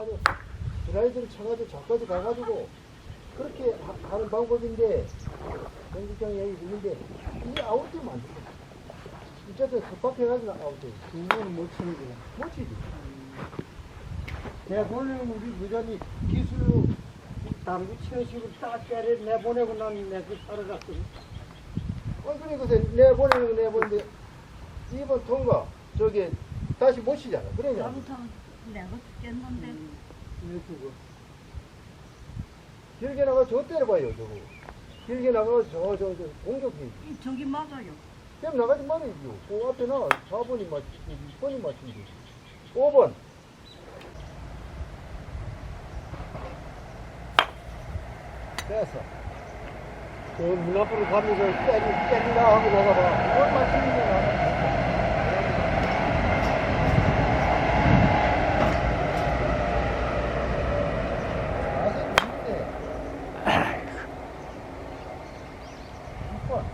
해가지고 드라이드를 쳐가지고 저까지 가가지고 그렇게 하, 는 방법인데 정국장이 여기 있는데 이게 아웃되면 안 돼. 어쨌든 급박해가지고 아웃돼. 그거는 못 치는구나. 못 치지. 내가 돌리는 우리 무전이 기술로 당구 치는 식으로 딱 때려 내보내고 나면 내그 살아갔거든. 어, 그래, 그래, 내보내는 거 내보는데, 이번 통과, 저기, 다시 못 치잖아. 그러냐? 잘못하면 내가 죽겠는데 왜 그거? 길게 나가 저 때려봐요, 저거. 길게 나가 저, 저, 저, 공격해. 이 저기 맞아요. 그럼 나가지 말아야죠. 그 앞에 나 4번이 맞추지, 6번이 맞추지. 5번. 됐어. 저문 앞으로 가면서 깨지, 깨진다 하고 나가봐. 맞추는 게나가. 맛은 있는데. 6번.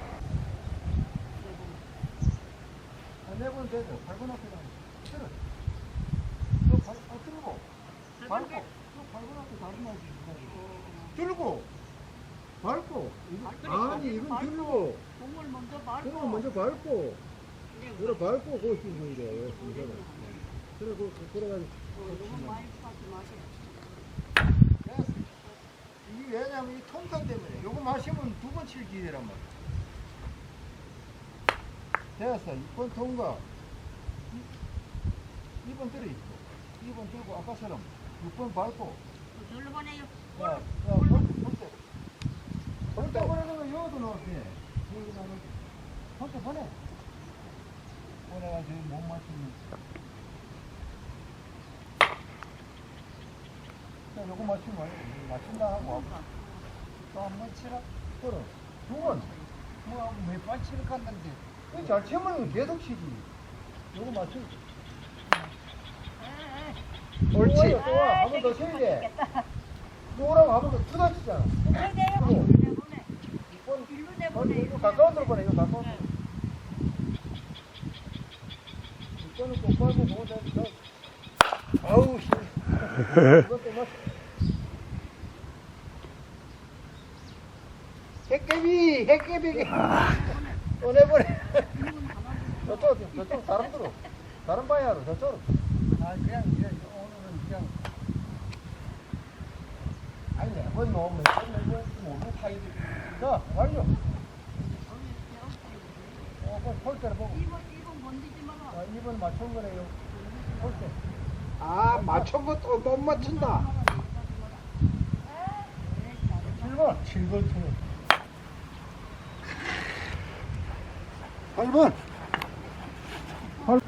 아, 네번 되죠. 8번 앞에 가. 들어. 너 발, 아, 들고. 밟고. 너 8번 앞에 다른 말이 들고. 밟고. 이거- 아니, 이건 들고. 공을 먼저 말고 그거 먼저 밟고. 그래, 밟고, 거기 있는 게. 그래, 그, 그, 그래가지고. 너무 많이 파지 마세요. 됐어. 이게 왜냐면 이 통탄 때문에. 요거 마시면 두 번 칠 기회란 말이야. 됐어. 6번 통과. 2번 들어 있고. 2번 들고 아까처럼 6번 밟고. 저절로 보내요. 야, 야, 볼, 볼때. 볼때 보내는 거 여기도 넣었지. 볼때 보내. 보내가지고 못 맞추면. 자, 요거 맞추면 말이야. 맞춘다 하고. 또 한 번 치라. 그래. 두 번. 뭐 몇번 치러 갔는데 그잘 치면 계속 치지. 요거 맞추. 옳지. 또 와. 한번더 쳐야 돼. 요거랑 한번 더 투다 치잖아. 어, 내보내. 이거 가까운 데로 보내, 이거 가까운. 아우, 씨. 뭐. 핵개비, 핵개비. 보내보내. 저쪽, 저쪽, 다른 데로. 다른 방향으로, 저쪽으로. 아 그냥 이제 오늘은 그냥 아니, 매번 넣으면, 매번 모르고 파이드. 자, 완료. 어, 그 폴대로 보고. 2번 2번 건드지 마라. 아, 2번 맞춘 거래요. 폴대. 아 맞춘 것도 못 맞춘다. 7번. 7번 치는. 8번. 8.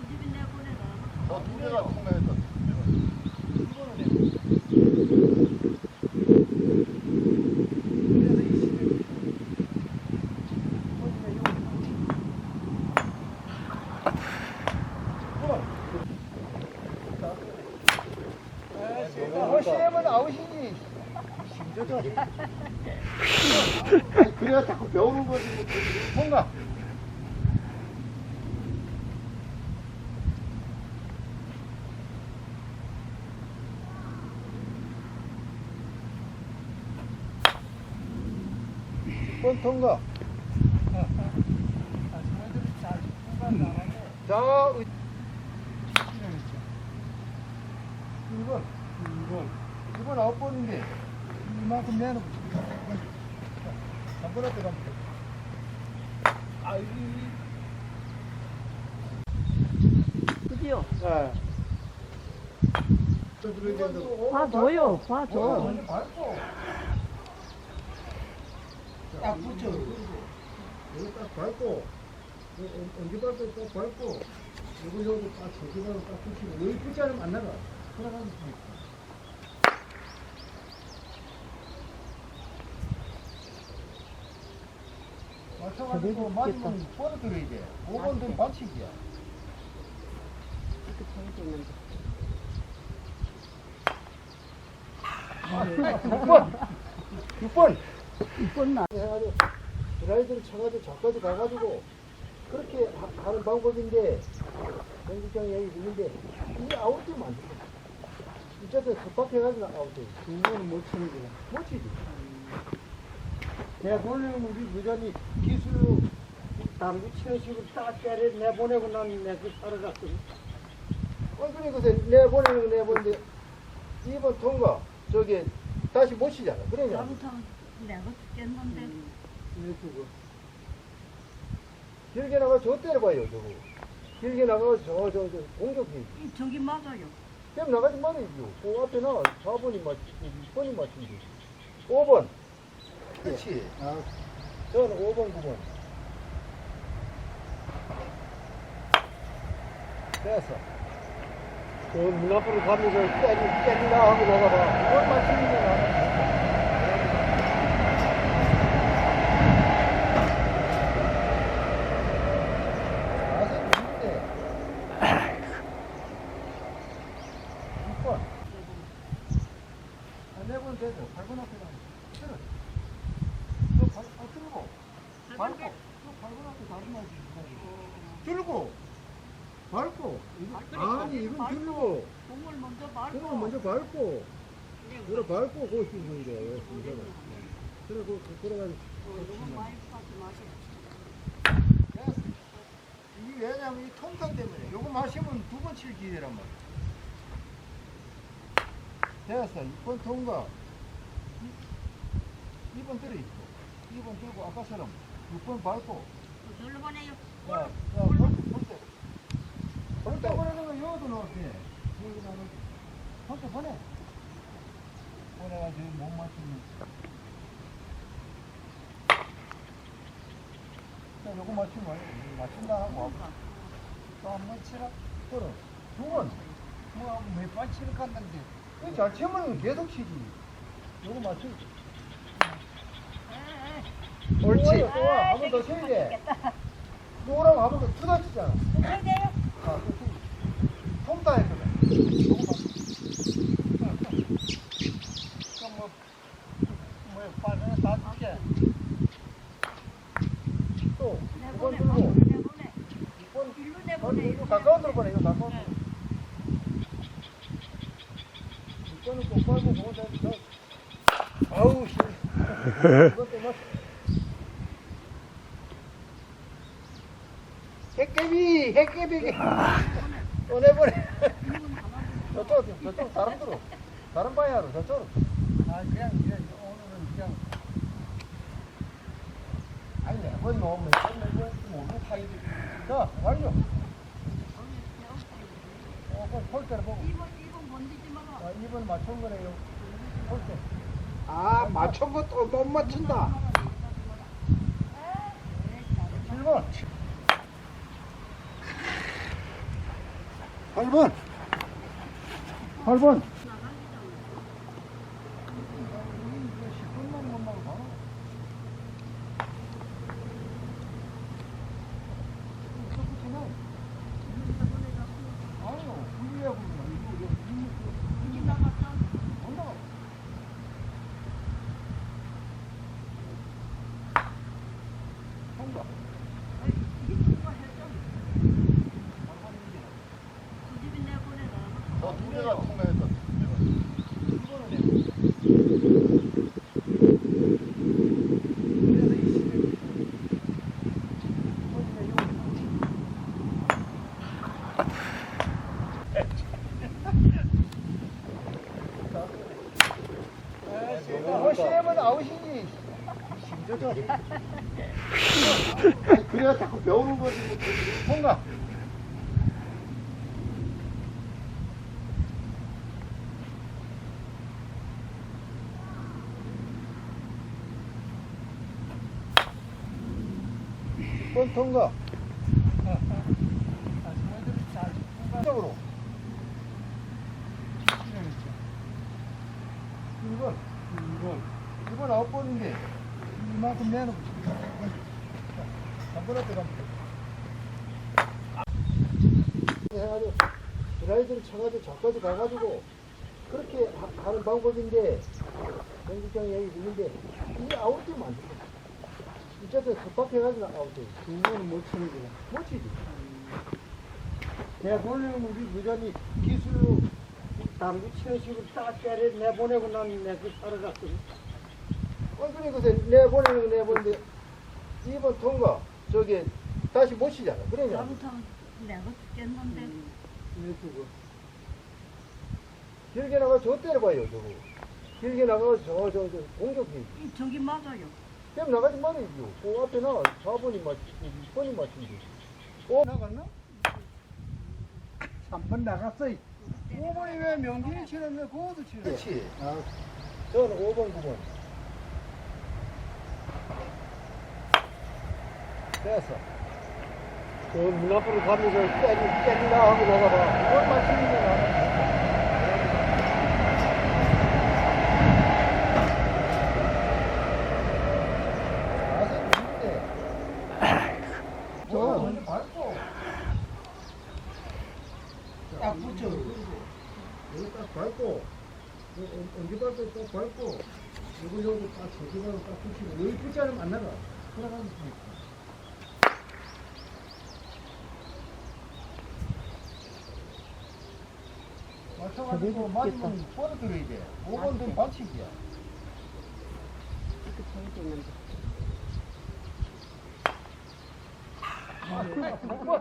그 집이 내보내라. 어, 두 개가 통과했다. 아웃이면 아웃이지. 그래야 자꾸 배우는 거지. 뭐. 통과. 번 통과. 자, 의- 1번. 2번. 2번 아홉 번인데, 이만큼 내놓고. 한번 앞에 가면 돼. 아, 이, 그지요? 예. 봐줘요. 어, 봐줘. 먼저 밟고. 딱 붙여. 여기 딱 밟고. 어, 어, 어, 애기발도 또 벌고 여기 여기 다 저기발도 다 붙이고 뭐 여기 붙지 않으면 안 나가. 돌아가면 돼 맞춰가지고 맞으면 번 들어야 돼. 5번 되면 반칙이야. 이렇게 잘못 있는데 아, 아 6번! 6번! 6번 나. 네, 드라이드를 쳐가지고 저까지 가가지고 그렇게 하, 하는 방법인데 정직장 얘기 있는데 이게 아웃되면 안 돼. 이쪽에 급박해가지고 아웃돼. 이거는 못 치는 거야. 못 치지. 내가 돌리는 우리 여전히 기술로 당구 치는 식으로 딱 때려 내보내고 나는 내그 살아갔어. 어, 그러니까 내보내는 거 내보내는데 2번 통과 저기 다시 못 치잖아. 그러냐? 잘못하면 내가 죽겠는데. 왜 그거? 길게 나가 저 때려봐요 저거. 길게 나가서 저, 저, 저 공격해. 이 저기 맞아요. 그럼 나가지 말아야죠. 그 앞에 나 4번이 맞, 6번이 맞춘지. 5번. 그렇지. 아, 저는 5번, 9번. 됐어. 저문 앞으로 가면서 때리, 때리나 하고 나가봐. 이걸 맞추는 게 나는. 자세히 있는데. 6번. 아, 4번 되죠. 8번 앞에 가면. 들어. 너 발, 아, 들고. 밟고. 너 8번 앞에 다리 맞지. 들고. 밟고. 이거, 아니, 이건 들고. 공을 먼저 밟고. 그거 먼저 밟고. 그래, 밟고 고시 어. 이게 왜냐면 이 통탄 때문에. 요거 마시면 두 번 칠 기회란 말이야. 됐어. 2번 통과. 2번 들어 있고. 2번 들고 아까처럼 6번 밟고. 저절로 보내요. 야, 야, 볼, 볼 때. 볼때 보내는 거 여기도 넣었지. 여기 나는 볼때 보내. 보내가지고 못 맞추면. 자, 요거 맞추면 맞춘다 하고. 또한번 치라. 그럼. 두 번. 뭐, 몇번 치를 갔는데. 잘 치면 계속 치지. 요거 맞추. 옳지. 좋아. 한번 더 쳐야 돼. 노라고 하면 또 두다 치잖아. 아, 했거든. 요거 봐. 그럼 뭐, 뭐, 빨리 다 줄게. 또, 이번 내보내. 들고, 방금 내보내. 이번, 일로 어, 내보내. 이거 가까운 데로 보내, 이거 가까운 데로. 이거는 또 빨고 보자. 아우, 씨. 이것 때문에. 핵개비, 핵개비. 또 내보내. 저쪽, 저쪽 다른 데로. 다른 방향으로, 저쪽으로. 아, 그냥, 그냥, 오늘은 그냥. 아니, 내번 모르고 파이지. 자, 완료. 어, 그럼 폴대로 보고. 2번, 2번 건디지 마라. 아, 2번 맞춘 거네요. 폴대. 아, 맞춘 것도 못 맞춘다. 7번. 8번. 8번. 그 집이 내보내라. 어, 두 개가 통과했다. 허시하면 아웃이지. 심저저. 그래야 자꾸 배우는 거지. 통과. 번 통과. 쪽으로. 1번. 2번. 2번 아홉 번인데, 이만큼 내놓고. 8번 앞에 가면 돼. 해가지고 드라이드를 쳐가지고 저까지 가가지고 그렇게 하, 하는 방법인데 정직장 얘기 듣는데 이게 아웃되면 안 돼. 이쪽에 급박해가지고 아웃돼. 그거는 못 치는구나. 못 치지. 내보내는 우리 여전히 기술로 당구 치는 식으로 딱 때려 내보내고 나는 내그 살아갔거든. 어, 그래, 그래, 내보내는 거 내보내는데, 2번 통과, 저기, 다시 못 치잖아. 그러냐? 잘못하면 내가 죽겠는데. 왜 그거? 길게 나가 저 때려봐요, 저거. 길게 나가 저, 저, 저, 공격해. 이 저기 맞아요. 그럼 나가지 말아야죠. 그 앞에 나 4번이 맞, 6번이 맞춘지. 어? 나갔나? 3번 나갔어. 5번이 왜 명진이 치는데 그것도 치네. 그렇지. 아, 저는 5번, 9번. 됐어. 저문 앞으로 가면서 때리, 때리나 하고 나가봐. 그걸 맞추는 게 나는. 저 먼저 밟고 딱 붙여 여기 딱 밟고 언제 밟고 딱 밟고 여기 여기 딱 저기다가 딱 붙이고 여기 붙지 않으면 안 나가 들어가면 되니까 맞춰가지고 맞으면 벌어들어야. 돼 5번도 반칙이야 아, 哎，我。